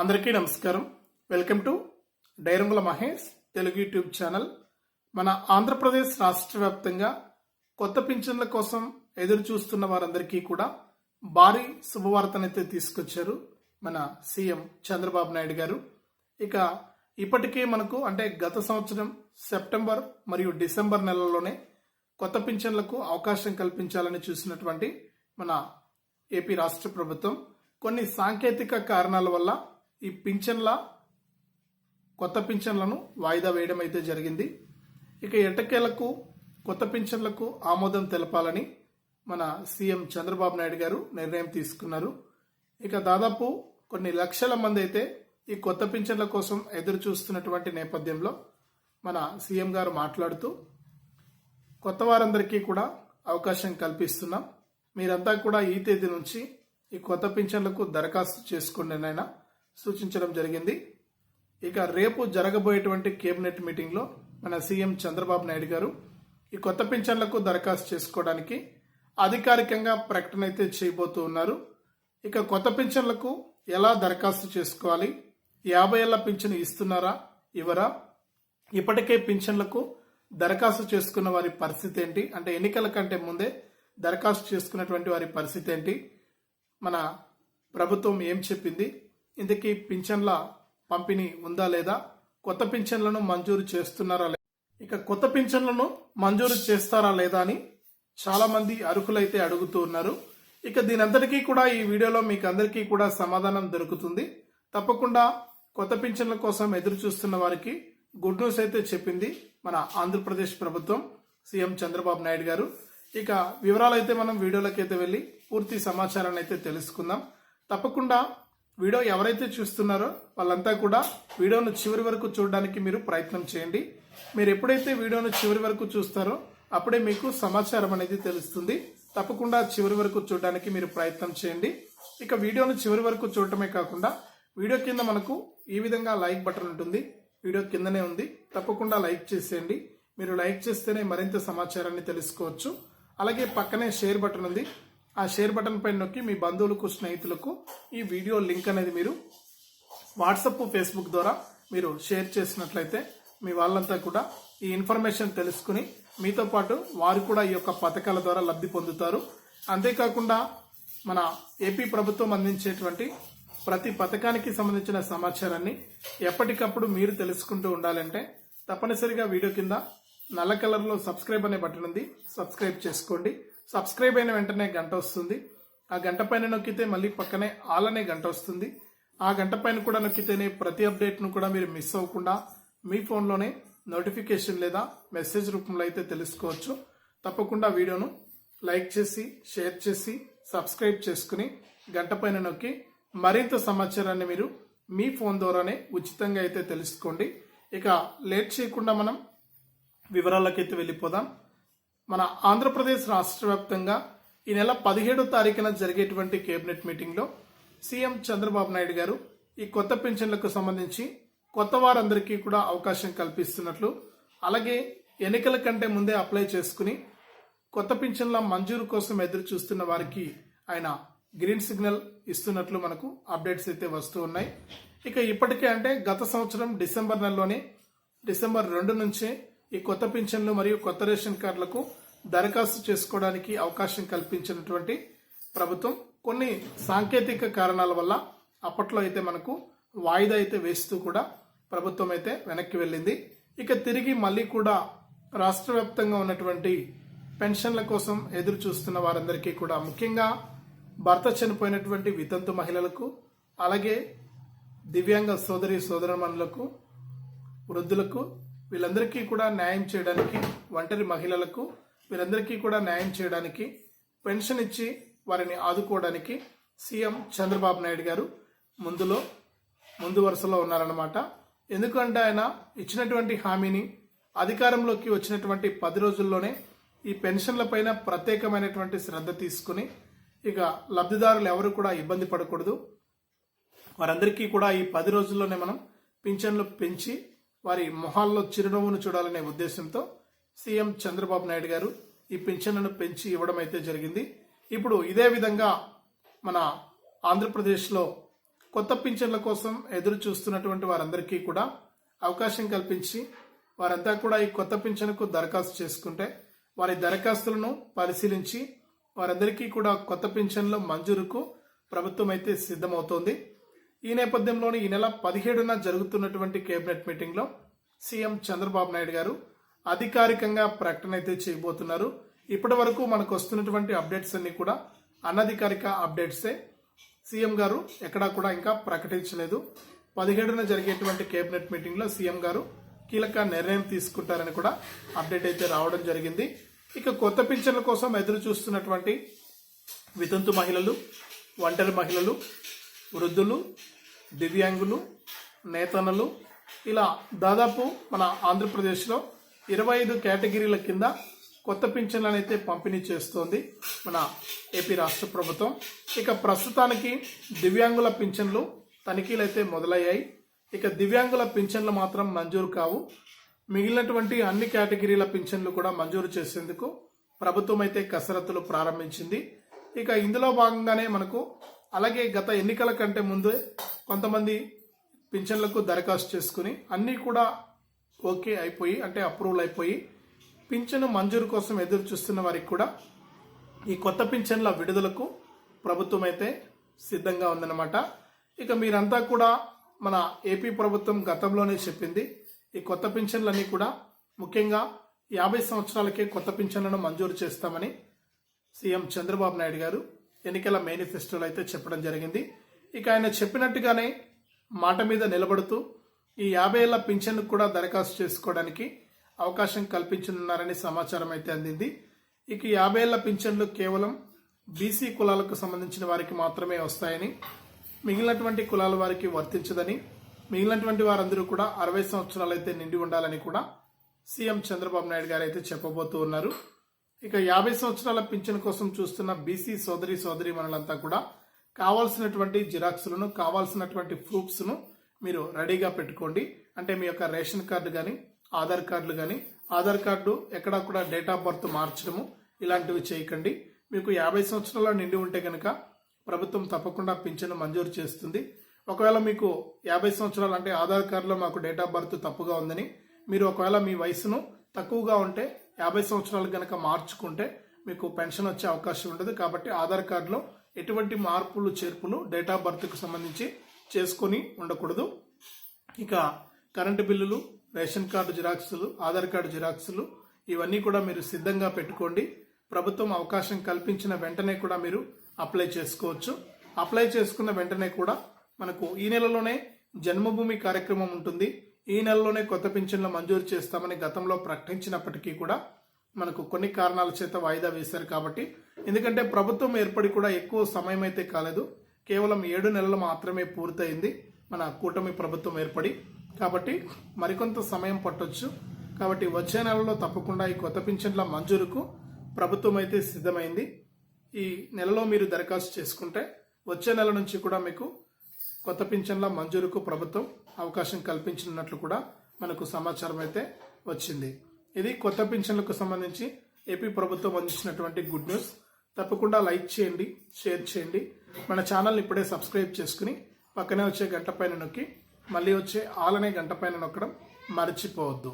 అందరికీ నమస్కారం. Welcome to Dairangula Mahesh Telugu YouTube channel. మన ఆంధ్రప్రదేశ్ రాష్ట్ర వ్యాప్తంగా కొత్త పింఛన్ల కోసం ఎదురు చూస్తున్న వారందరికీ కూడా భారీ శుభవార్తనైతే తీసుకొచ్చారు మన సీఎం చంద్రబాబు నాయుడు గారు. ఇక ఇప్పటికే మనకు అంటే గత సంవత్సరం సెప్టెంబర్ మరియు డిసెంబర్ నెలలోనే కొత్త పింఛన్లకు అవకాశం కల్పించాలని చూసినటువంటి మన ఏపీ రాష్ట్ర ప్రభుత్వం కొన్ని సాంకేతిక కారణాల వల్ల ఈ పింఛన్ల కొత్త పింఛన్లను వాయిదా వేయడం అయితే జరిగింది. ఇక ఎటకేలకు కొత్త పింఛన్లకు ఆమోదం తెలపాలని మన సీఎం చంద్రబాబు నాయుడు గారు నిర్ణయం తీసుకున్నారు. ఇక దాదాపు కొన్ని లక్షల మంది అయితే ఈ కొత్త పింఛన్ల కోసం ఎదురు చూస్తున్నటువంటి నేపథ్యంలో మన సీఎం గారు మాట్లాడుతూ కొత్త వారందరికీ కూడా అవకాశం కల్పిస్తున్నాం. మీరంతా కూడా ఈ తేదీ నుంచి ఈ కొత్త పింఛన్లకు దరఖాస్తు చేసుకోండి సూచించడం జరిగింది. ఇక రేపు జరగబోయేటువంటి కేబినెట్ మీటింగ్లో మన సీఎం చంద్రబాబు నాయుడు గారు ఈ కొత్త పింఛన్లకు దరఖాస్తు చేసుకోవడానికి అధికారికంగా ప్రకటన అయితే చేయబోతూ ఉన్నారు. ఇక కొత్త పింఛన్లకు ఎలా దరఖాస్తు చేసుకోవాలి? యాభై ఏళ్ళ పింఛను ఇస్తున్నారా? ఇవరా ఇప్పటికే పింఛన్లకు దరఖాస్తు చేసుకున్న వారి పరిస్థితి ఏంటి? అంటే ఎన్నికల కంటే ముందే దరఖాస్తు చేసుకున్నటువంటి వారి పరిస్థితి ఏంటి? మన ప్రభుత్వం ఏం చెప్పింది? ఇందుకీ పింఛన్ల పంపిణీ ఉందా లేదా? కొత్త పింఛన్లను మంజూరు చేస్తున్నారా లేదా? ఇక కొత్త పింఛన్లను మంజూరు చేస్తారా లేదా అని చాలా మంది అర్హులైతే అడుగుతూ ఉన్నారు. ఇక దీనందరికీ కూడా ఈ వీడియోలో మీకు అందరికీ కూడా సమాధానం దొరుకుతుంది. తప్పకుండా కొత్త పింఛన్ల కోసం ఎదురు చూస్తున్న వారికి గుడ్ న్యూస్ అయితే చెప్పింది మన ఆంధ్రప్రదేశ్ ప్రభుత్వం సీఎం చంద్రబాబు నాయుడు గారు. ఇక వివరాలు అయితే మనం వీడియోలకైతే అయితే వెళ్ళి పూర్తి సమాచారాన్ని అయితే తెలుసుకుందాం. తప్పకుండా వీడియో ఎవరైతే చూస్తున్నారో వాళ్ళంతా కూడా వీడియోను చివరి వరకు చూడడానికి మీరు ప్రయత్నం చేయండి. మీరు ఎప్పుడైతే వీడియోను చివరి వరకు చూస్తారో అప్పుడే మీకు సమాచారం అనేది తెలుస్తుంది. తప్పకుండా చివరి వరకు చూడడానికి మీరు ప్రయత్నం చేయండి. ఇక వీడియోను చివరి వరకు చూడటమే కాకుండా వీడియో కింద మనకు ఈ విధంగా లైక్ బటన్ ఉంటుంది. వీడియో కిందనే ఉంది. తప్పకుండా లైక్ చేసేయండి. మీరు లైక్ చేస్తేనే మరింత సమాచారాన్ని తెలుసుకోవచ్చు. అలాగే పక్కనే షేర్ బటన్ ఉంది. ఆ షేర్ బటన్ పైన నొక్కి మీ బంధువులకు స్నేహితులకు ఈ వీడియో లింక్ అనేది మీరు వాట్సప్ ఫేస్బుక్ ద్వారా మీరు షేర్ చేసినట్లయితే మీ వాళ్ళంతా కూడా ఈ ఇన్ఫర్మేషన్ తెలుసుకుని మీతో పాటు వారు కూడా ఈ యొక్క పథకాల ద్వారా లబ్ధి పొందుతారు. అంతేకాకుండా మన ఏపీ ప్రభుత్వం అందించేటువంటి ప్రతి పథకానికి సంబంధించిన సమాచారాన్ని ఎప్పటికప్పుడు మీరు తెలుసుకుంటూ ఉండాలంటే తప్పనిసరిగా వీడియో కింద నల్ల కలర్లో సబ్స్క్రైబ్ అనే బటన్ ఉంది. సబ్స్క్రైబ్ చేసుకోండి. సబ్స్క్రైబ్ అయిన వెంటనే గంట వస్తుంది. ఆ గంట పైన నొక్కితే మళ్ళీ పక్కనే ఆల్ అనే గంట వస్తుంది. ఆ గంట పైన కూడా నొక్కితేనే ప్రతి అప్డేట్ను కూడా మీరు మిస్ అవ్వకుండా మీ ఫోన్లోనే నోటిఫికేషన్ లేదా మెసేజ్ రూపంలో అయితే తెలుసుకోవచ్చు. తప్పకుండా వీడియోను లైక్ చేసి షేర్ చేసి సబ్స్క్రైబ్ చేసుకుని గంట పైన నొక్కి మరింత సమాచారాన్ని మీరు మీ ఫోన్ ద్వారానే ఉచితంగా అయితే తెలుసుకోండి. ఇక లేట్ చేయకుండా మనం వివరాలకైతే వెళ్ళిపోదాం. మన ఆంధ్రప్రదేశ్ రాష్ట్ర వ్యాప్తంగా ఈ నెల పదిహేడో తారీఖున జరిగేటువంటి కేబినెట్ మీటింగ్లో సీఎం చంద్రబాబు నాయుడు గారు ఈ కొత్త పెన్షన్లకు సంబంధించి కొత్త వారందరికీ కూడా అవకాశం కల్పిస్తున్నట్లు అలాగే ఎన్నికల కంటే ముందే అప్లై చేసుకుని కొత్త పింఛన్ల మంజూరు కోసం ఎదురు చూస్తున్న వారికి ఆయన గ్రీన్ సిగ్నల్ ఇస్తున్నట్లు మనకు అప్డేట్స్ అయితే వస్తూ ఉన్నాయి. ఇక ఇప్పటికే అంటే గత సంవత్సరం డిసెంబర్ నెలలోనే డిసెంబర్ రెండు నుంచే ఈ కొత్త పింఛన్లు మరియు కొత్త రేషన్ కార్డులకు దరఖాస్తు చేసుకోవడానికి అవకాశం కల్పించినటువంటి ప్రభుత్వం కొన్ని సాంకేతిక కారణాల వల్ల అప్పట్లో అయితే మనకు వాయిదా అయితే వేస్తూ కూడా ప్రభుత్వం అయితే వెనక్కి వెళ్ళింది. ఇక తిరిగి మళ్ళీ కూడా రాష్ట్ర వ్యాప్తంగా ఉన్నటువంటి పెన్షన్ల కోసం ఎదురు చూస్తున్న వారందరికీ కూడా ముఖ్యంగా భర్త చనిపోయినటువంటి వితంతు మహిళలకు అలాగే దివ్యాంగ సోదరి సోదరమణులకు వృద్ధులకు వీళ్ళందరికీ కూడా న్యాయం చేయడానికి ఒంటరి మహిళలకు వీరందరికీ కూడా న్యాయం చేయడానికి పెన్షన్ ఇచ్చి వారిని ఆదుకోవడానికి సీఎం చంద్రబాబు నాయుడు గారు ముందులో ముందు వరుసలో ఉన్నారన్నమాట. ఎందుకంటే ఆయన ఇచ్చినటువంటి హామీని అధికారంలోకి వచ్చినటువంటి పది రోజుల్లోనే ఈ పెన్షన్ల పైన ప్రత్యేకమైనటువంటి శ్రద్ధ తీసుకుని ఇక లబ్ధిదారులు ఎవరు కూడా ఇబ్బంది పడకూడదు. వారందరికీ కూడా ఈ పది రోజుల్లోనే మనం పింఛన్లు పెంచి వారి మొహాల్లో చిరునవ్వును చూడాలనే ఉద్దేశంతో సీఎం చంద్రబాబు నాయుడు గారు ఈ పింఛన్లను పెంచి ఇవ్వడం అయితే జరిగింది. ఇప్పుడు ఇదే విధంగా మన ఆంధ్రప్రదేశ్లో కొత్త పింఛన్ల కోసం ఎదురు చూస్తున్నటువంటి వారందరికీ కూడా అవకాశం కల్పించి వారంతా కూడా ఈ కొత్త పింఛన్కు దరఖాస్తు చేసుకుంటే వారి దరఖాస్తులను పరిశీలించి వారందరికీ కూడా కొత్త పింఛన్ల మంజూరుకు ప్రభుత్వం అయితే సిద్ధమవుతోంది. ఈ నేపథ్యంలోనే ఈ నెల పదిహేడున జరుగుతున్నటువంటి కేబినెట్ మీటింగ్లో సీఎం చంద్రబాబు నాయుడు గారు అధికారికంగా ప్రకటన అయితే చేయబోతున్నారు. ఇప్పటి వరకు మనకు వస్తున్నటువంటి అప్డేట్స్ అన్ని కూడా అనధికారిక అప్డేట్సే. సీఎం గారు ఎక్కడా కూడా ఇంకా ప్రకటించలేదు. పదిహేడున జరిగేటువంటి కేబినెట్ మీటింగ్లో సీఎం గారు కీలక నిర్ణయం తీసుకుంటారని కూడా అప్డేట్ అయితే రావడం జరిగింది. ఇక కొత్త పింఛన్ల కోసం ఎదురు చూస్తున్నటువంటి వితంతు మహిళలు ఒంటరి మహిళలు వృద్ధులు దివ్యాంగులు నేతనలు. ఇలా దాదాపు మన ఆంధ్రప్రదేశ్లో ఇరవై ఐదు కేటగిరీల కింద కొత్త పింఛన్లను అయితే పంపిణీ చేస్తోంది మన ఏపీ రాష్ట్ర ప్రభుత్వం. ఇక ప్రస్తుతానికి దివ్యాంగుల పింఛన్లు తనిఖీలు అయితే మొదలయ్యాయి. ఇక దివ్యాంగుల పింఛన్లు మాత్రం మంజూరు కావు. మిగిలినటువంటి అన్ని కేటగిరీల పింఛన్లు కూడా మంజూరు చేసేందుకు ప్రభుత్వం అయితే కసరత్తులు ప్రారంభించింది. ఇక ఇందులో భాగంగానే మనకు అలాగే గత ఎన్నికల కంటే ముందే కొంతమంది పింఛన్లకు దరఖాస్తు చేసుకుని అన్నీ కూడా ఓకే అయిపోయి అంటే అప్రూవల్ అయిపోయి పింఛను మంజూరు కోసం ఎదురు చూస్తున్న వారికి కూడా ఈ కొత్త పింఛన్ల విడుదలకు ప్రభుత్వం అయితే సిద్ధంగా ఉందన్నమాట. ఇక మీరంతా కూడా మన ఏపీ ప్రభుత్వం గతంలోనే చెప్పింది ఈ కొత్త పింఛన్లన్నీ కూడా ముఖ్యంగా యాభై సంవత్సరాలకే కొత్త పింఛన్లను మంజూరు చేస్తామని సీఎం చంద్రబాబు నాయుడు గారు ఎన్నికల మేనిఫెస్టోలో అయితే చెప్పడం జరిగింది. ఇక ఆయన చెప్పినట్టుగానే మాట మీద నిలబడుతూ ఈ యాభై ఏళ్ళ పింఛన్ కూడా దరఖాస్తు చేసుకోవడానికి అవకాశం కల్పించనున్నారని సమాచారం అయితే అందింది. ఇక యాభై ఏళ్ళ పింఛన్లు కేవలం బీసీ కులాలకు సంబంధించిన వారికి మాత్రమే వస్తాయని మిగిలినటువంటి కులాల వారికి వర్తించదని మిగిలినటువంటి వారందరూ కూడా అరవై సంవత్సరాలు అయితే నిండి ఉండాలని కూడా సీఎం చంద్రబాబు నాయుడు గారు అయితే చెప్పబోతూ ఉన్నారు. ఇక యాభై సంవత్సరాల పింఛన్ కోసం చూస్తున్న బీసీ సోదరి సోదరి మనులంతా కూడా కావాల్సినటువంటి జిరాక్స్లను కావాల్సినటువంటి ప్రూఫ్స్ను మీరు రెడీగా పెట్టుకోండి. అంటే మీ యొక్క రేషన్ కార్డు కానీ ఆధార్ కార్డులు కానీ ఆధార్ కార్డు ఎక్కడా కూడా డేట్ ఆఫ్ బర్త్ మార్చడము ఇలాంటివి చేయకండి. మీకు యాభై సంవత్సరాల నిండి ఉంటే కనుక ప్రభుత్వం తప్పకుండా పింఛను మంజూరు చేస్తుంది. ఒకవేళ మీకు యాభై సంవత్సరాలు అంటే ఆధార్ కార్డులో మాకు డేట్ ఆఫ్ బర్త్ తప్పుగా ఉందని మీరు ఒకవేళ మీ వయసును తక్కువగా ఉంటే యాభై సంవత్సరాలు కనుక మార్చుకుంటే మీకు పెన్షన్ వచ్చే అవకాశం ఉండదు. కాబట్టి ఆధార్ కార్డులో ఎటువంటి మార్పులు చేర్పులు డేట్ ఆఫ్ బర్త్కు సంబంధించి చేసుకొని ఉండకూడదు. ఇక కరెంటు బిల్లులు రేషన్ కార్డు జిరాక్సులు ఆధార్ కార్డు జిరాక్సులు ఇవన్నీ కూడా మీరు సిద్ధంగా పెట్టుకోండి. ప్రభుత్వం అవకాశం కల్పించిన వెంటనే కూడా మీరు అప్లై చేసుకోవచ్చు. అప్లై చేసుకున్న వెంటనే కూడా మనకు ఈ నెలలోనే జన్మభూమి కార్యక్రమం ఉంటుంది. ఈ నెలలోనే కొత్త పింఛన్లు మంజూరు చేస్తామని గతంలో ప్రకటించినప్పటికీ కూడా మనకు కొన్ని కారణాల చేత వాయిదా వేశారు కాబట్టి. ఎందుకంటే ప్రభుత్వం ఏర్పడి కూడా ఎక్కువ సమయం అయితే కాలేదు. కేవలం ఏడు నెలలు మాత్రమే పూర్తయింది మన కూటమి ప్రభుత్వం ఏర్పడి. కాబట్టి మరికొంత సమయం పట్టొచ్చు. కాబట్టి వచ్చే నెలలో తప్పకుండా ఈ కొత్త పింఛన్ల మంజూరుకు ప్రభుత్వం అయితే సిద్ధమైంది. ఈ నెలలో మీరు దరఖాస్తు చేసుకుంటే వచ్చే నెల నుంచి కూడా మీకు కొత్త పింఛన్ల మంజూరుకు ప్రభుత్వం అవకాశం కల్పించినట్లు కూడా మనకు సమాచారం అయితే వచ్చింది. ఇది కొత్త పింఛన్లకు సంబంధించి ఏపీ ప్రభుత్వం అందించినటువంటి గుడ్ న్యూస్. తప్పకుండా లైక్ చేయండి షేర్ చేయండి. మన ఛానల్ని ఇప్పుడే సబ్స్క్రైబ్ చేసుకుని పక్కనే వచ్చే గంట పైన నొక్కి మళ్ళీ వచ్చే ఆలనే గంట పైన నొక్కడం మర్చిపోవద్దు.